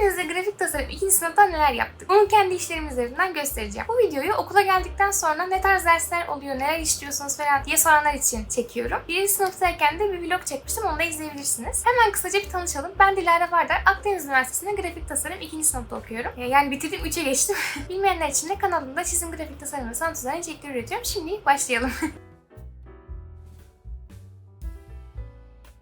Hepinize grafik tasarım 2. sınıfta neler yaptık? Bunu kendi işlerimiz üzerinden göstereceğim. Bu videoyu okula geldikten sonra ne tarz dersler oluyor, neler işliyorsunuz falan diye soranlar için çekiyorum. 1. sınıftayken de bir vlog çekmiştim, onu da izleyebilirsiniz. Hemen kısaca bir tanışalım. Ben Dilara Vardar, Akdeniz Üniversitesi'nde grafik tasarım 2. sınıfta okuyorum. Yani bitirdim 3'e geçtim. Bilmeyenler için de kanalımda çizim grafik tasarım ve sanat üzerine içerikler üretiyorum. Şimdi başlayalım.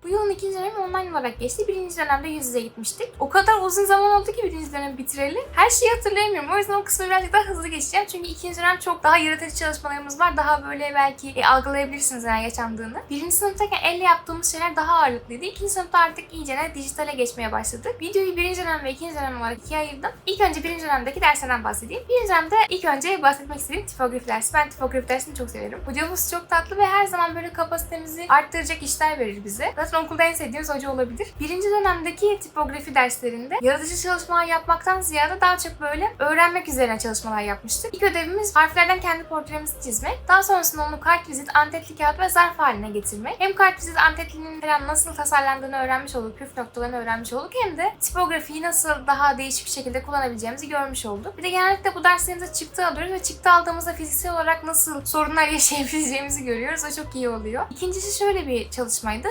Bu yılın ikinci dönemi online olarak geçti. Birinci dönemde yüz yüze gitmiştik. O kadar uzun zaman oldu ki birinci dönem bitireli. Her şeyi hatırlayamıyorum. O yüzden o kısmı birazcık daha hızlı geçeceğim. Çünkü ikinci dönem çok daha yaratıcı çalışmalarımız var. Daha böyle belki e, algılayabilirsiniz neler yaşandığını. Birinci sınıftayken elle yaptığımız şeyler daha ağırlıklıydı. İkinci sınıfta artık iyice dijitale geçmeye başladık. Videoyu birinci dönem ve ikinci dönem olarak ikiye ayırdım. İlk önce birinci dönemdeki derslerden bahsedeyim. Birinci dönemde ilk önce bahsetmek istediğim tipografi dersi. Ben tipografi dersini çok severim. Hocamız çok tatlı ve her zaman böyle kapasitemizi arttıracak işler verir bize. Okulda en sevdiğimiz hoca olabilir. Birinci dönemdeki tipografi derslerinde yaratıcı çalışmalar yapmaktan ziyade daha çok böyle öğrenmek üzerine çalışmalar yapmıştık. İlk ödevimiz harflerden kendi portremizi çizmek. Daha sonrasında onu kartvizit, antetli kağıt ve zarf haline getirmek. Hem kartvizit, antetlinin falan nasıl tasarlandığını öğrenmiş olduk, püf noktalarını öğrenmiş olduk. Hem de tipografiyi nasıl daha değişik bir şekilde kullanabileceğimizi görmüş olduk. Bir de genellikle bu derslerimize çıktı alıyoruz ve çıktı aldığımızda fiziksel olarak nasıl sorunlar yaşayabileceğimizi görüyoruz. O çok iyi oluyor. İkincisi şöyle bir çalışmaydı.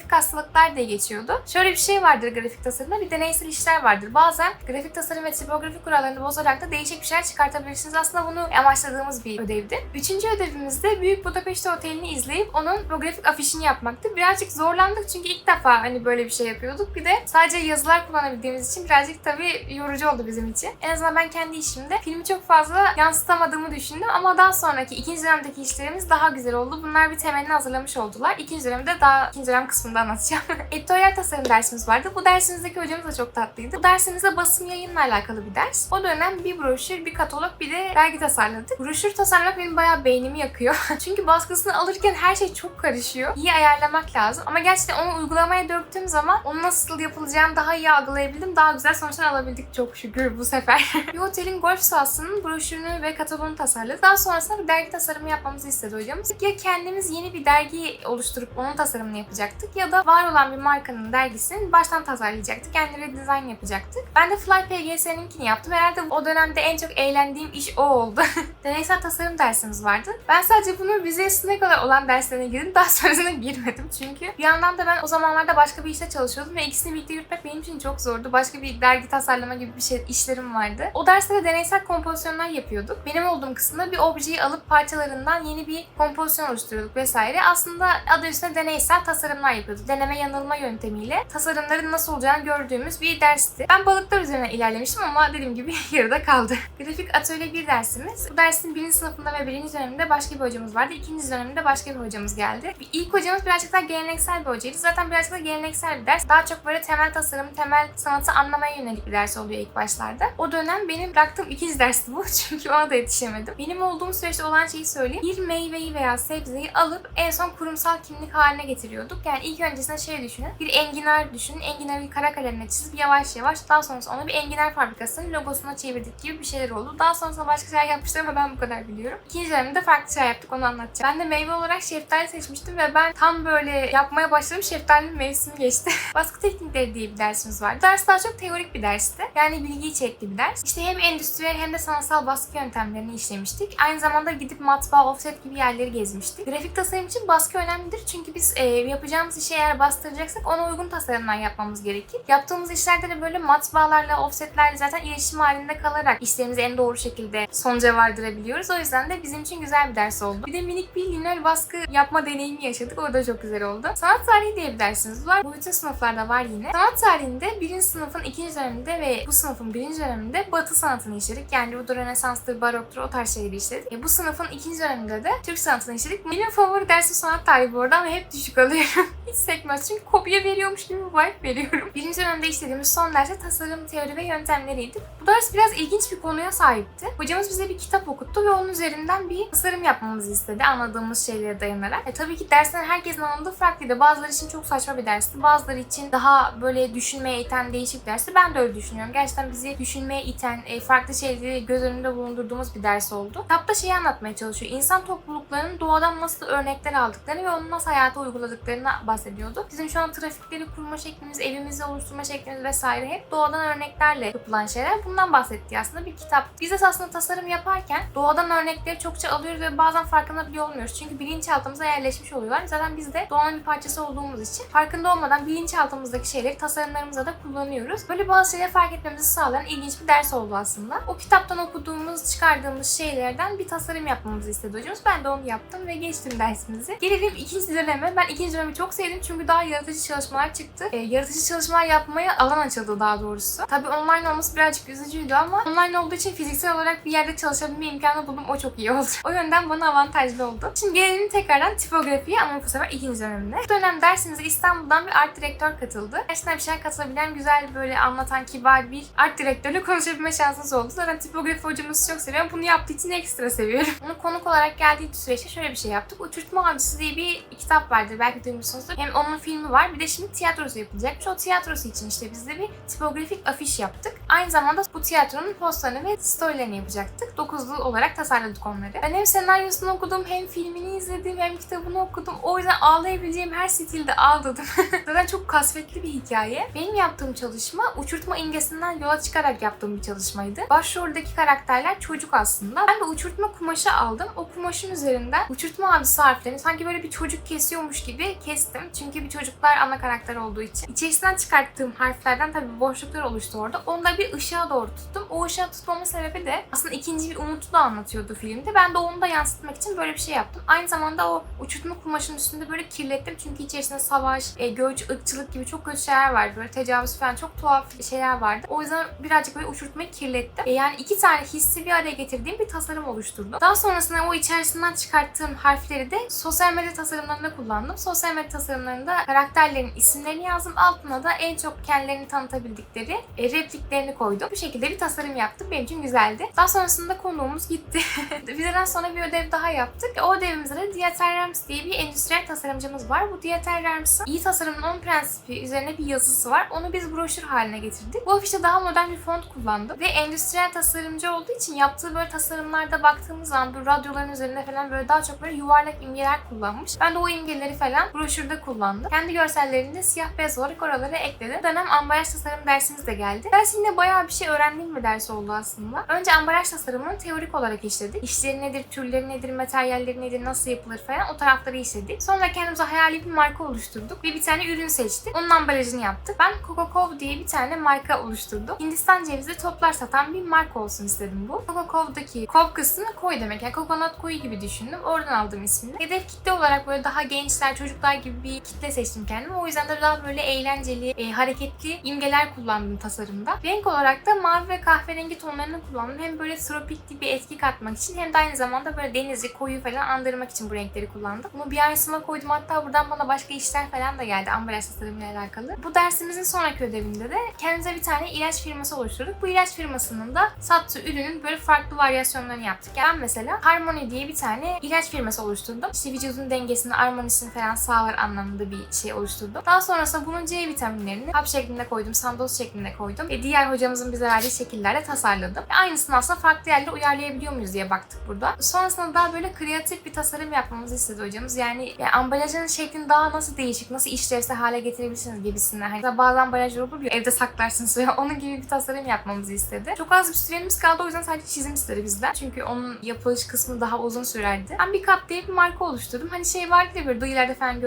Tipografik hastalıklar diye geçiyordu. Şöyle bir şey vardır grafik tasarımda. Bir deneysel işler vardır. Bazen grafik tasarım ve tipografi kurallarını bozarak da değişik bir şeyler çıkartabilirsiniz. Aslında bunu amaçladığımız bir ödevdi. Üçüncü ödevimizde Büyük Budapest Oteli'ni izleyip onun tipografik afişini yapmaktı. Birazcık zorlandık çünkü ilk defa hani böyle bir şey yapıyorduk. Bir de sadece yazılar kullanabildiğimiz için birazcık tabii yorucu oldu bizim için. En azından ben kendi işimde filmi çok fazla yansıtamadığımı düşündüm ama daha sonraki ikinci dönemdeki işlerimiz daha güzel oldu. Bunlar bir temelini hazırlamış oldular. İkinci dönemde daha ikinci dönem kısmında anlatacağım. Editoryal tasarım dersimiz vardı. Bu dersimizdeki hocamız da çok tatlıydı. Bu dersimizde basım yayınla alakalı bir ders. O dönem bir broşür, bir katalog, bir de dergi tasarladık. Broşür tasarlamak benim bayağı beynimi yakıyor. Çünkü baskısını alırken her şey çok karışıyor. İyi ayarlamak lazım. Ama gerçekten onu uygulamaya döktüğüm zaman onu nasıl yapılacağını daha iyi algılayabildim. Daha güzel sonuçlar alabildik çok şükür bu sefer. bir otelin golf sahasının broşürünü ve kataloğunu tasarladık. Daha sonrasında bir dergi tasarımı yapmamızı istedi hocamız. Ya kendimiz yeni bir dergi oluşturup onun tasarımını yapacaktık ya da var olan bir markanın dergisini baştan tasarlayacaktık. Kendi redesign yapacaktık. Ben de Fly PGS'ninkini yaptım. Herhalde o dönemde en çok eğlendiğim iş o oldu. Deneysel tasarım dersimiz vardı. Ben sadece bunu vizesine kadar olan derslerine girdim. Daha sonrasına girmedim çünkü. Bir yandan da ben o zamanlarda başka bir işte çalışıyordum ve ikisini birlikte yürütmek benim için çok zordu. Başka bir dergi tasarlama gibi bir şey işlerim vardı. O derste de deneysel kompozisyonlar yapıyorduk. Benim olduğum kısımda bir objeyi alıp parçalarından yeni bir kompozisyon oluşturuyorduk vesaire. Aslında adı üstünde deneysel tasarımlar yapıyorduk. Deneme yanılma yöntemiyle tasarımların nasıl olacağını gördüğümüz bir dersti. Ben balıklar üzerine ilerlemiştim ama dediğim gibi yarıda kaldı. Grafik atölye bir dersimiz. Bu dersin birinci sınıfında ve birinci döneminde başka bir hocamız vardı. İkinci döneminde başka bir hocamız geldi. İlk hocamız birazcık daha geleneksel bir hocaydı. Zaten birazcık da geleneksel bir ders. Daha çok böyle temel tasarım, temel sanatı anlamaya yönelik bir ders oluyor ilk başlarda. O dönem benim bıraktığım ikinci dersti bu. Çünkü ona da yetişemedim. Benim olduğum süreçte olan şeyi söyleyeyim. Bir meyveyi veya sebzeyi alıp en son kurumsal kimlik haline getiriyorduk. Yani ilk öncesinde şey düşünün. Bir enginar düşünün. Enginarı kara kalemle çizip yavaş yavaş daha sonrasında onu bir enginar fabrikasının logosuna çevirdik gibi bir şeyler oldu. Daha sonrasında başka şeyler yapmışlar ama ben bu kadar biliyorum. İkinci dönemde farklı şeyler yaptık onu anlatacağım. Ben de meyve olarak şeftali seçmiştim ve ben tam böyle yapmaya başladım. Şeftalinin mevsimi geçti. Baskı teknikleri diye bir dersimiz var. Bu ders daha çok teorik bir dersti. Yani bilgi içerikli bir ders. İşte hem endüstriyel hem de sanatsal baskı yöntemlerini işlemiştik. Aynı zamanda gidip matbaa, offset gibi yerleri gezmiştik. Grafik tasarım için baskı önemlidir. Çünkü biz e, yapacağımız işi eğer bastıracaksak ona uygun tasarımlar yapmamız gerekir. Yaptığımız işlerde de böyle matbaalarla, offsetlerle zaten iletişim halinde kalarak işlerimizi en doğru şekilde sonuca vardırabiliyoruz. O yüzden de bizim için güzel bir ders oldu. Bir de minik bir linol baskı yapma deneyimi yaşadık. O da çok güzel oldu. Sanat tarihi diye bir dersimiz var. Bu bütün sınıflarda var yine. Sanat tarihinde birinci sınıfın ikinci döneminde ve bu sınıfın birinci döneminde batı sanatını işledik. Yani bu da Rönesans'tır, baroktur o tarz şeyleri işledik. E, bu sınıfın ikinci döneminde de Türk sanatını işledik. Benim favori dersim sanat tarihi bu arada ama hep düşük alıyorum. Hiç sekmez çünkü kopya veriyormuş gibi bir vibe veriyorum. Birinci dönemde işlediğimiz son derse tasarım teori ve yöntemleriydi. Bu ders biraz ilginç bir konuya sahipti. Hocamız bize bir kitap okuttu ve onun üzerinden bir tasarım yapmamızı istedi anladığımız şeylere dayanarak. E, tabii ki dersler herkesin anladığı farklıydı. Bazıları için çok saçma bir dersti. Bazıları için daha böyle düşünmeye iten değişik bir dersti. Ben de öyle düşünüyorum. Gerçekten bizi düşünmeye iten, e, farklı şeyleri göz önünde bulundurduğumuz bir ders oldu. Kitapta şeyi anlatmaya çalışıyor. İnsan topluluklarının doğadan nasıl örnekler aldıklarını ve onu nasıl hayata uyguladıklarını bahsediyordu. Bizim şu an trafikleri kurma şeklimiz, evimizi oluşturma şeklimiz vesaire hep doğadan örneklerle yapılan şeyler. Bundan bahsettiği aslında bir kitap. Biz esasında tasarım yaparken doğadan örnekleri çokça alıyoruz ve bazen farkında bile olmuyoruz. Çünkü bilinçaltımıza yerleşmiş oluyorlar. Zaten biz de doğanın bir parçası olduğumuz için farkında olmadan bilinçaltımızdaki şeyleri tasarımlarımıza da kullanıyoruz. Böyle bazı şeyleri fark etmemizi sağlayan ilginç bir ders oldu aslında. O kitaptan okuduğumuz, çıkardığımız şeylerden bir tasarım yapmamızı istedi hocamız. Ben de onu yaptım ve geçtim dersimizi. Gelelim ikinci döneme. Ben ikinci dönemi çok sevdim çünkü daha yaratıcı çalışmalar çıktı. E, yaratıcı çalışmalar yapmaya alan açıldı daha doğrusu. Tabii online olması birazcık üzücüydü ama online olduğu için fiziksel olarak bir yerde çalışabilme imkanı buldum. O çok iyi oldu. O yönden bana avantajlı oldu. Şimdi gelelim tekrardan tipografiye ama bu sefer ikinci dönemine. Bu dönem dersimize İstanbul'dan bir art direktör katıldı. Gerçekten bir şeyler katılabilen güzel böyle anlatan kibar bir art direktörle konuşabilme şansınız oldu. Zaten tipografi hocamızı çok seviyorum. Bunu yaptığı için ekstra seviyorum. Onu konuk olarak geldiği süreçte şöyle bir şey yaptık. Uçurtma Avcısı diye bir kitap vardır. Belki duymuşsunuzdur. Hem onun filmi var. Bir de şimdi tiyatrosu yapılacakmış. O tiyatrosu için işte biz de bir tipografik afiş yaptık. Aynı zamanda bu tiyatronun postlarını ve storylerini yapacaktık. Dokuzlu olarak tasarladık onları. Ben hem senaryosunu okudum, hem filmini izledim, hem kitabını okudum. O yüzden ağlayabileceğim her stilde ağladım. Zaten çok kasvetli bir hikaye. Benim yaptığım çalışma uçurtma imgesinden yola çıkarak yaptığım bir çalışmaydı. Başroldeki karakterler çocuk aslında. Ben de uçurtma kumaşı aldım. O kumaşın üzerinden uçurtma abisi harflerini sanki böyle bir çocuk kesiyormuş gibi kestim. Çünkü bir çocuklar ana karakter olduğu için. İçerisinden çıkarttığım harflerden tabii boşluklar oluştu orada. Onu da bir ışığa doğru tuttum. O ışığa tutmamın sebebi de aslında ikinci bir umutu da anlatıyordu filmde. Ben de onu da yansıtmak için böyle bir şey yaptım. Aynı zamanda o uçurtma kumaşın üstünde böyle kirlettim. Çünkü içerisinde savaş, e, göç, ırkçılık gibi çok kötü şeyler vardı. Böyle tecavüz falan çok tuhaf şeyler vardı. O yüzden birazcık böyle uçurtmayı kirlettim. E, yani iki tane hissi bir araya getirdiğim bir tasarım oluşturdum. Daha sonrasında o içerisinden çıkarttığım harfleri de sosyal medya tasarımlarında kullandım. Sosyal medya tasarımlarında karakterlerin isimlerini yazdım. Altına da en çok kendilerini tanıtabildikleri e, repliklerini koydum. Bu şekilde bir tasarım yaptım. Benim için güzeldi. Daha sonrasında konuğumuz gitti. Vizeden sonra bir ödev daha yaptık. O ödevimizde de Dieter Rams diye bir endüstriyel tasarımcımız var. Bu Dieter Rams'ın iyi tasarımın 10 prensibi üzerine bir yazısı var. Onu biz broşür haline getirdik. Bu afişte daha modern bir font kullandım. Ve endüstriyel tasarımcı olduğu için yaptığı böyle tasarımlarda baktığımız zaman bu radyoların üzerinde falan böyle daha çok böyle yuvarlak imgeler kullanmış. Ben de o imgeleri falan broşürde kullandım. Kendi görsellerini de siyah beyaz olarak oralara ekledim. Dönem ambalaj tasarım dersimiz de geldi. Ders yine bayağı bir şey öğrendiğim bir ders oldu aslında. Önce ambalaj tasarımını teorik olarak işledik. İşleri nedir, türleri nedir, materyalleri nedir, nasıl yapılır falan o tarafları işledik. Sonra kendimize hayali bir marka oluşturduk ve bir tane ürün seçtik. Onun ambalajını yaptık. Ben Coco Cove diye bir tane marka oluşturdum. Hindistan cevizi toplar satan bir marka olsun istedim bu. Coco Cove'daki Cove kısmı koy demek. Yani coconut koyu gibi düşündüm. Oradan aldım ismini. Hedef kitle olarak böyle daha gençler, çocuklar gibi bir kitle seçtim kendime. O yüzden de daha böyle eğlenceli, e, hareketli imgeler kullandım tasarımda. Renk olarak da mavi ve kahverengi tonlarını kullandım. Hem böyle tropik bir etki katmak için hem de aynı zamanda böyle denizi, koyu falan andırmak için bu renkleri kullandım. Bunu bir aynısına koydum. Hatta buradan bana başka işler falan da geldi ambalaj tasarımıyla alakalı. Bu dersimizin sonraki ödevinde de kendimize bir tane ilaç firması oluşturduk. Bu ilaç firmasının da sattığı ürünün böyle farklı varyasyonlarını yaptık. Yani ben mesela Harmony diye bir tane ilaç firması oluşturdum. İşte vücudun dengesini, armonisini falan sağlar anlamında bir şey oluşturdum. Daha sonrasında bunun C vitaminlerini hap şeklinde koydum, sandoz şeklinde koydum. Ve diğer hocamızın bize verdiği şekillerde tasarladım. Ve aynısını aslında farklı yerlere uyarlayabiliyor muyuz diye baktık burada. Sonrasında daha böyle kreatif bir tasarım yapmamızı istedi hocamız. Yani, yani ambalajın şeklini daha nasıl değişik, nasıl işlevsel hale getirebilirsiniz gibisinden. Hani bazı ambalajlar olur ya evde saklarsınız ve onun gibi bir tasarım yapmamızı istedi. Çok az bir süremiz kaldı o yüzden sadece çizim istedi bizden. Çünkü onun yapılış kısmı daha uzun sürerdi. Ben bir kat diye bir marka oluşturdum. Hani şey vardı ya böyle duyularda falan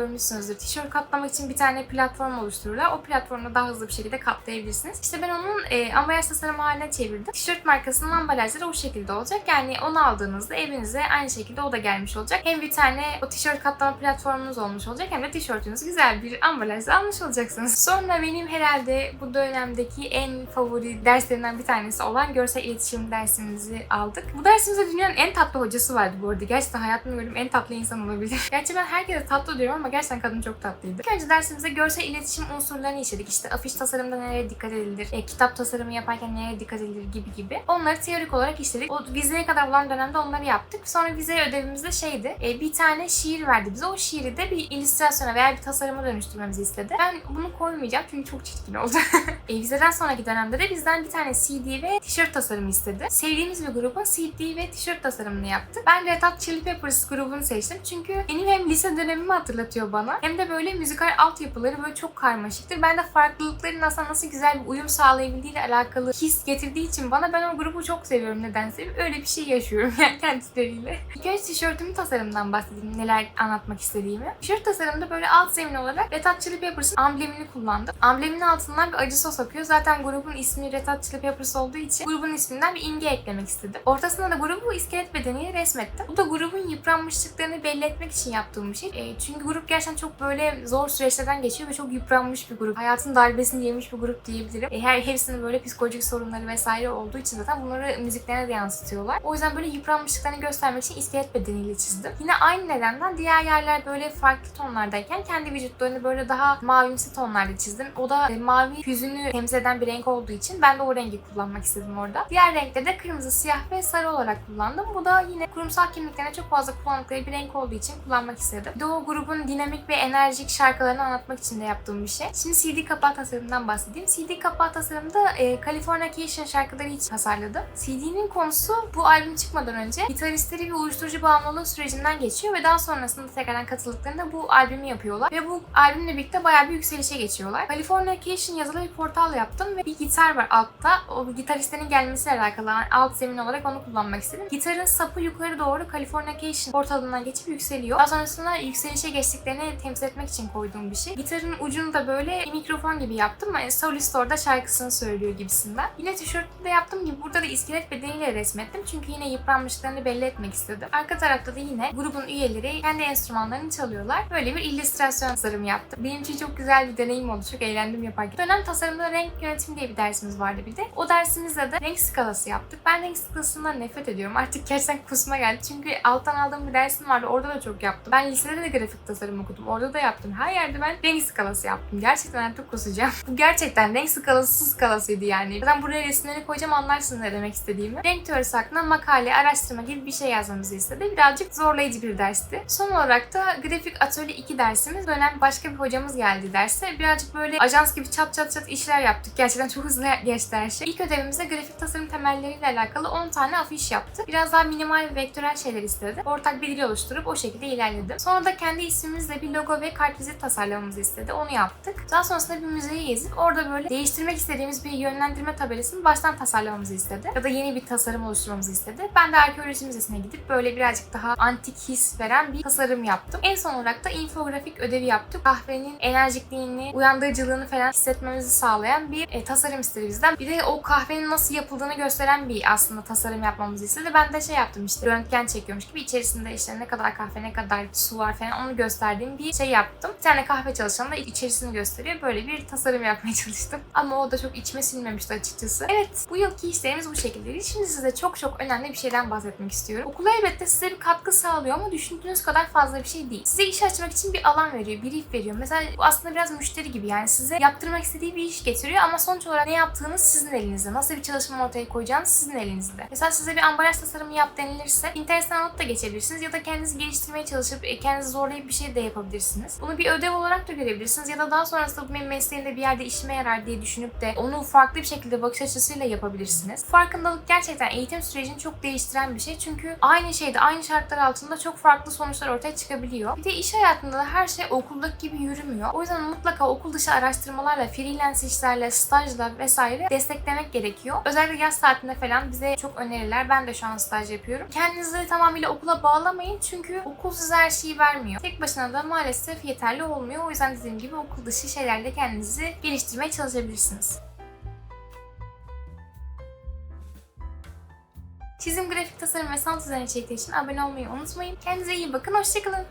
görmüşsünüzdür. Tişört katlamak için bir tane platform oluştururlar. O platformda daha hızlı bir şekilde katlayabilirsiniz. İşte ben onun e, ambalaj tasarımı haline çevirdim. Tişört markasının ambalajları o şekilde olacak. Yani onu aldığınızda evinize aynı şekilde o da gelmiş olacak. Hem bir tane o tişört katlama platformunuz olmuş olacak hem de tişörtünüz güzel bir ambalajla almış olacaksınız. Sonra benim herhalde bu dönemdeki en favori derslerinden bir tanesi olan görsel iletişim dersimizi aldık. Bu dersimizde dünyanın en tatlı hocası vardı bu arada. Gerçekten hayatımda gördüğüm en tatlı insan olabilir. Gerçi ben herkese tatlı diyorum ama gerçekten kadın çok tatlıydı. İlk önce dersimize görsel iletişim unsurlarını işledik. İşte afiş tasarımda nereye dikkat edilir, e, kitap tasarımı yaparken neye dikkat edilir gibi gibi. Onları teorik olarak işledik. O vizeye kadar olan dönemde onları yaptık. Sonra vize ödevimiz de şeydi. e, bir tane şiir verdi bize. O şiiri de bir illüstrasyona veya bir tasarıma dönüştürmemizi istedi. Ben bunu koymayacağım çünkü çok çirkin oldu. e, vizeden sonraki dönemde de bizden bir tane CD ve tişört tasarımı istedi. Sevdiğimiz bir grubun CD ve tişört tasarımını yaptık. Ben Red Hot Chili Peppers grubunu seçtim. Çünkü benim hem lise dönemimi hatırlatıyor bana hem de böyle müzikal altyapıları böyle çok karmaşıktır. Ben de farklılıkların aslında nasıl güzel bir uyum sağlayabildiğiyle alakalı his getirdiği için bana ben o grubu çok seviyorum nedense. Öyle bir şey yaşıyorum yani kendileriyle. İlk önce tişörtümün tasarımından bahsedeyim. Neler anlatmak istediğimi. Tişört tasarımında böyle alt zemin olarak Red Hot Chili Peppers'ın amblemini kullandım. Amblemin altından bir acı sos akıyor. Zaten grubun ismi Red Hot Chili Peppers olduğu için grubun isminden bir imge eklemek istedim. Ortasına da grubu iskelet bedeniyle resmettim. Bu da grubun yıpranmışlıklarını belli etmek için yaptığım bir şey. E, çünkü grup gerçekten çok böyle zor süreçlerden geçiyor ve çok yıpranmış bir grup. Hayatın darbesini yemiş bir grup diyebilirim. E, her hepsinin böyle psikolojik sorunları vesaire olduğu için zaten bunları müziklerine de yansıtıyorlar. O yüzden böyle yıpranmışlıklarını göstermek için iskelet bedeniyle çizdim. Yine aynı nedenden diğer yerler böyle farklı tonlardayken kendi vücutlarını böyle daha mavimsi tonlarda çizdim. O da e, mavi hüzünü temsil eden bir renk olduğu için ben de o rengi kullanmak istedim orada. Diğer renkleri de kırmızı, siyah ve sarı olarak kullandım. Bu da yine kurumsal kimliklerine çok fazla kullandıkları bir renk olduğu için kullanmak istedim. O grubun dinamik ve enerjik şarkılarını anlatmak için de yaptığım bir şey. Şimdi CD kapağı tasarımından bahsedeyim. CD kapağı tasarımda e, Californication şarkıları için tasarladım. CD'nin konusu bu albüm çıkmadan önce gitaristleri bir uyuşturucu bağımlılığı sürecinden geçiyor ve daha sonrasında tekrardan katıldıklarında bu albümü yapıyorlar. Ve bu albümle birlikte bayağı bir yükselişe geçiyorlar. Californication yazılı bir portal yaptım ve bir gitar var altta. O gitaristlerin gelmesiyle alakalı yani alt zemin olarak onu kullanmak istedim. Gitarın sapı yukarı doğru Californication portalından geçip yükseliyor. Daha sonrasında yükselişe geçtiklerini temsil etmek için koyduğum bir şey. Gitarın ucunu da böyle mikrofon gibi yaptım. Yani solist orada şarkısını söylüyor gibisinden. Yine tişörtte de yaptığım gibi burada da iskelet bedeniyle resmettim. Çünkü yine yıpranmışlıklarını belli etmek istedim. Arka tarafta da yine grubun üyeleri kendi enstrümanlarını çalıyorlar. Böyle bir illüstrasyon tasarımı yaptım. Benim için çok güzel bir deneyim oldu. Çok eğlendim yaparken. Dönem tasarımda renk yönetimi diye bir dersimiz vardı bir de. O dersimizde de renk skalası yaptık. Ben renk skalasından nefret ediyorum. Artık gerçekten kusma geldi. Çünkü alttan aldığım bir dersim vardı. Orada da çok yaptım. Ben lisede de grafik tasarım okudum. Orada da yaptım. Her yerde ben renk skalası yaptım. Gerçekten artık kusacağım. Bu gerçekten renk skalası skalasıydı yani. Zaten buraya resimleri koyacağım anlarsın ne demek istediğimi. Renk teorisi hakkında makale, araştırma gibi bir şey yazmamızı istedi. Birazcık zorlayıcı bir dersti. Son olarak da grafik atölye 2 dersimiz. Dönem başka bir hocamız geldi derse. Birazcık böyle ajans gibi çat çat çat işler yaptık. Gerçekten çok hızlı geçti her şey. İlk ödevimizde grafik tasarım temelleriyle alakalı 10 tane afiş yaptık. Biraz daha minimal ve vektörel şeyler istedi. Ortak bir dil oluşturup o şekilde ilerledim. Sonra da kendi ismimizle bir logo ve kartvizit tasarlamamızı istedi. Onu yaptık. Daha sonrasında bir müzeyi gezip orada böyle değiştirmek istediğimiz bir yönlendirme tabelasını baştan tasarlamamızı istedi. Ya da yeni bir tasarım oluşturmamızı istedi. Ben de arkeoloji müzesine gidip böyle birazcık daha antik his veren bir tasarım yaptım. En son olarak da infografik ödevi yaptık. Kahvenin enerjikliğini, uyandırıcılığını falan hissetmemizi sağlayan bir e, tasarım istedi bizden. Bir de o kahvenin nasıl yapıldığını gösteren bir aslında tasarım yapmamızı istedi. Ben de şey yaptım işte röntgen çekiyormuş gibi içerisinde işte ne kadar kahve, ne kadar su var falan onu gösterdiğim bir şey yaptım. Bir tane kahve çalışanı da içerisini gösteriyor. Böyle bir tasarım yapmaya çalıştım. Ama o da çok içime sinmemişti açıkçası. Evet bu yılki işlerimiz bu şekildeydi. Şimdi size çok çok önemli bir şeyden bahsetmek istiyorum. Okul elbette size bir katkı sağlıyor ama düşündüğünüz kadar fazla bir şey değil. Size iş açmak için bir alan veriyor, bir brief veriyor. Mesela bu aslında biraz müşteri gibi yani size yaptırmak istediği bir iş getiriyor ama sonuç olarak ne yaptığınız sizin elinizde. Nasıl bir çalışma ortaya koyacağınız sizin elinizde. Mesela size bir ambalaj tasarımı yap denilirse internetten alıp da geçebilirsiniz ya da kendinizi geliştirmeye çalışıp e, kendinizi zorlayıp bir şey de yapabilirsiniz. Bunu bir ödev olarak da görebilirsiniz ya da daha sonrasında bu benim mesleğimde bir yerde işime yarar diye düşünüp de onu farklı bir şekilde bakış açısıyla yapabilirsiniz. Farkındalık gerçekten eğitim sürecini çok değiştiren bir şey çünkü aynı şeyde aynı şartlar altında çok farklı sonuçlar ortaya çıkabiliyor. Bir de iş hayatında da her şey okuldaki gibi yürümüyor. O yüzden mutlaka okul dışı araştırmalarla, freelance işlerle, stajla vesaire desteklemek gerekiyor. Özellikle yaz saatinde falan bize çok öneriler. Ben de şu an staj yapıyorum. Kendinizi tamamıyla okula bağlamayın çünkü okul size her şeyi vermiyor. Tek başına da maalesef yeterli olmuyor. O yüzden dediğim gibi okul dışı şeylerle kendinizi geliştirmeye çalışabilirsiniz. Çizim, grafik tasarım ve sanat üzerine içerikler için abone olmayı unutmayın. Kendinize iyi bakın, hoşçakalın.